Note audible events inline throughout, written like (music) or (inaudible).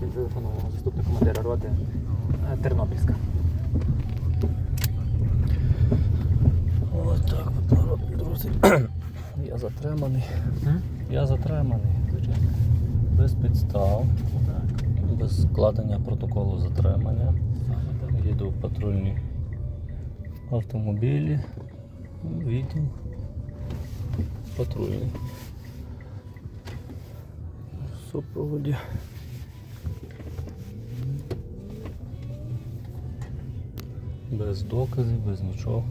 поліції телефонував заступник командира роти е, Тернопільська. Ось так друзі. (clears throat) Я затриманий. Я затриманий. Звичайно. Без підстав, без складення протоколу затримання. Їду в патрульній автомобілі. Відділ. Патрульний. В супроводі. Без доказів, без нічого.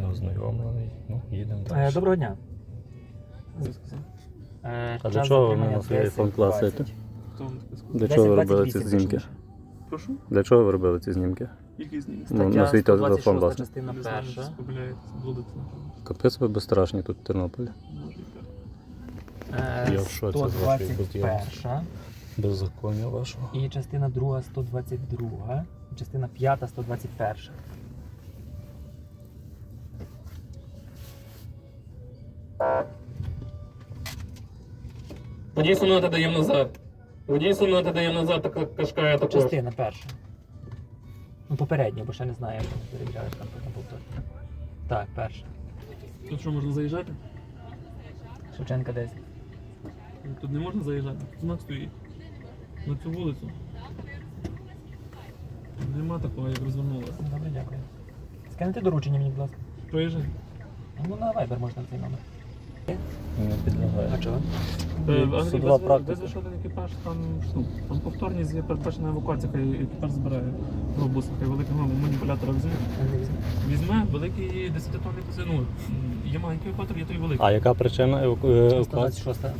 Не ознайомлений. Ну, їдемо Е, далі. Доброго дня. Е, А для час чого ви затримання мене на свій 10, айфон класуєте? 20. Хто вам таке сказав? Для чого ви 10, робили ці 28 знімки? Прошу? Для чого ви робили ці знімки? Які знімки? Ну, Стаття на свій телефон, 126 власне. частина Не знаю, перша. Капець ви безстрашні тут в Тернополі. Може, і так. Е, Я в шоці з вашої 121 Беззаконня вашого. і частина 2 122, і частина 5 121. Водій сонати даємо назад. Водій сонати даємо назад, така кашкає також. Частина перша. Ну, попередня, бо ще не знаю, як вони перевіряють там потім повторно. Так, перша. Тут що, можна заїжджати? Шевченка 10. Тут не можна заїжджати. Знак стоїть. На цю вулицю. Нема такого, як розвернулося. Добре, дякую. Скинете доручення мені, будь ласка. Проїжджай. Ну, на Viber можна цей номер. Не підлягає. А чого? Е, Ну, Андрій, судова визве- практика. визве ще один екіпаж, там, ну, там повторність є передбачена евакуація, хай екіпаж збирає в бусах, хай великий ну, маніпулятор візьме. Я не візьму. Візьме великий 10-тонний посину. Є маленький евакуатор, є той великий. А яка причина еваку- е, евакуації? 126 е,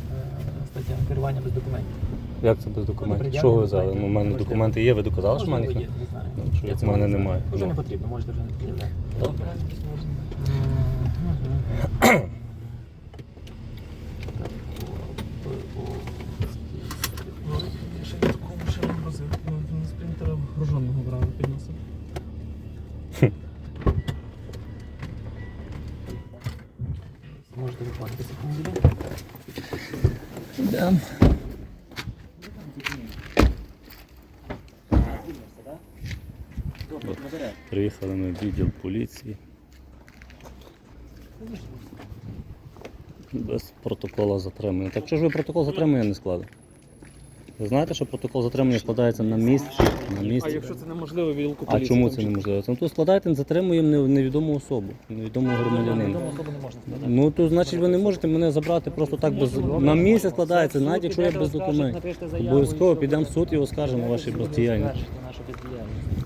стаття керування без документів. Як це без Ну, документів? Що ви взяли? Ну, у мене документи є, ви доказали, що в мене їх не? Ну, що Я в мене немає. Вже Ну. не потрібно, можете вже не пред'являти. Добре. Ну, я ще такого ще не возив. Ну, з принтера груженого брали підносив. Можете виходити секунду. Йдемо. Приїхали ми в відділ поліції. Без протоколу затримання. Так що ж ви протокол затримання не склали? Ви знаєте, що протокол затримання складається на місці? На А якщо це неможливо, відділку А поліції? чому це неможливо? Ну, то складайте, затримуємо не- невідому особу, невідомого громадянина. Відому особу не можна складати. Ну то значить ви не можете мене забрати просто так без на місяць складається, навіть якщо я без документів. Обов'язково підемо в суд і оскаржимо ваші бездіяльність.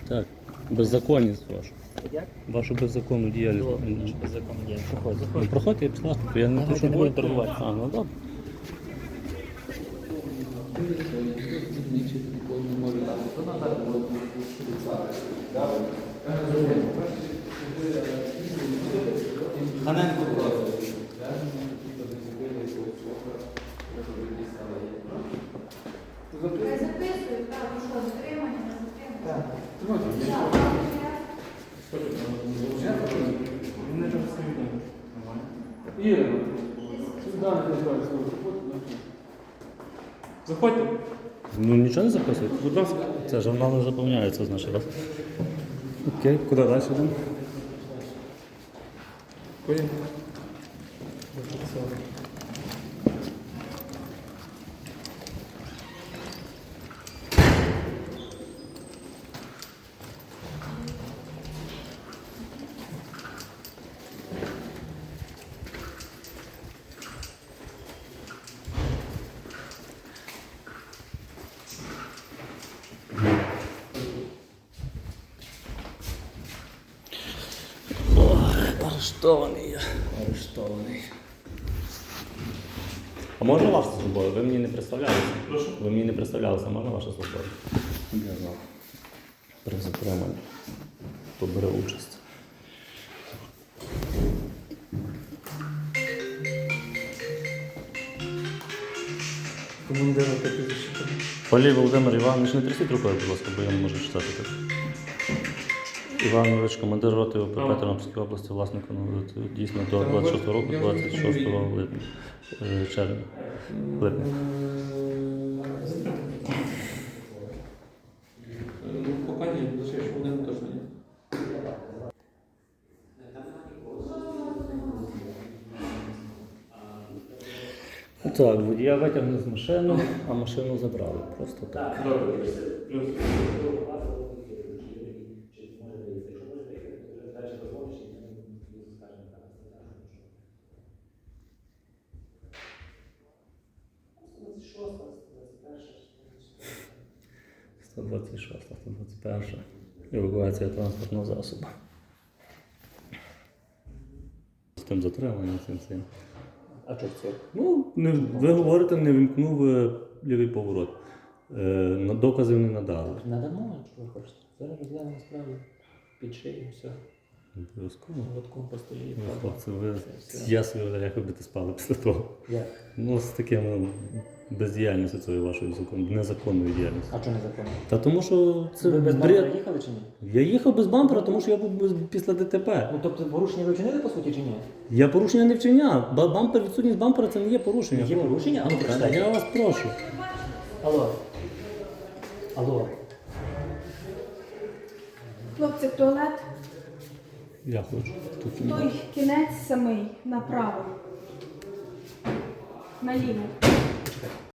Так, беззаконність вашу. Як? Вашу беззаконну діяльність. Беззаконно діяльність. Проходь, Ну, заходь. проходьте, я пішла, я не Давайте хочу. не будемо торгувати. А, ну добре. Хай записують, так, ну що, затримання, не затримання. Заходьте. Ну нічого не записують. Будь ласка. Це журнал не заповняється, значить, раз. Окей, куди далі йдемо? Поїхали. Арештований я. Арештований. А можна ваша службою? Ви мені не представлялися? Прошу. Ви мені не представлялися, можна ваша служба? Я знав. При затриманні. Хто бере участь. Командира та підвищити. Полій Володимир Іванович, не трясіть рукою, будь ласка, бо я не можу читати так. Іван Юрич, командир роти ОПП Тернопільської області, власник дійсно до 26 року, 26 липня, е, червня. Липня. Так, я витягнув з машину, а машину забрали. Просто так. Добре. 126, 121. 126-121. Евакуація транспортного засобу. З тим затриманням цим цим. А чого це? Ну, не, ви говорите, не вимкнув е, лівий поворот. Е, доказів не надали. Надамо, якщо ви хочете. Зараз розглянемо справу під шиєю, все. Обов'язково. Лотком постоїть. Ну, хлопці, ви я собі уявляю, як ви будете спали після того. Як? Ну, з таким бездіяльністю цієї вашої закон, незаконної діяльності. А чого не законно? Та тому що це Ви без бред. їхали чи ні? Я їхав без бампера, тому що я був без, після ДТП. Ну тобто порушення ви вчинили по суті чи ні? Я порушення не вчиняв. Ба- Бампер, відсутність бампера це не є порушення. Є порушення? А ну Та прочитайте. Я вас прошу. Алло. Алло. Хлопці, в туалет. Я хочу. Тут Той кінець самий направо. Наліво.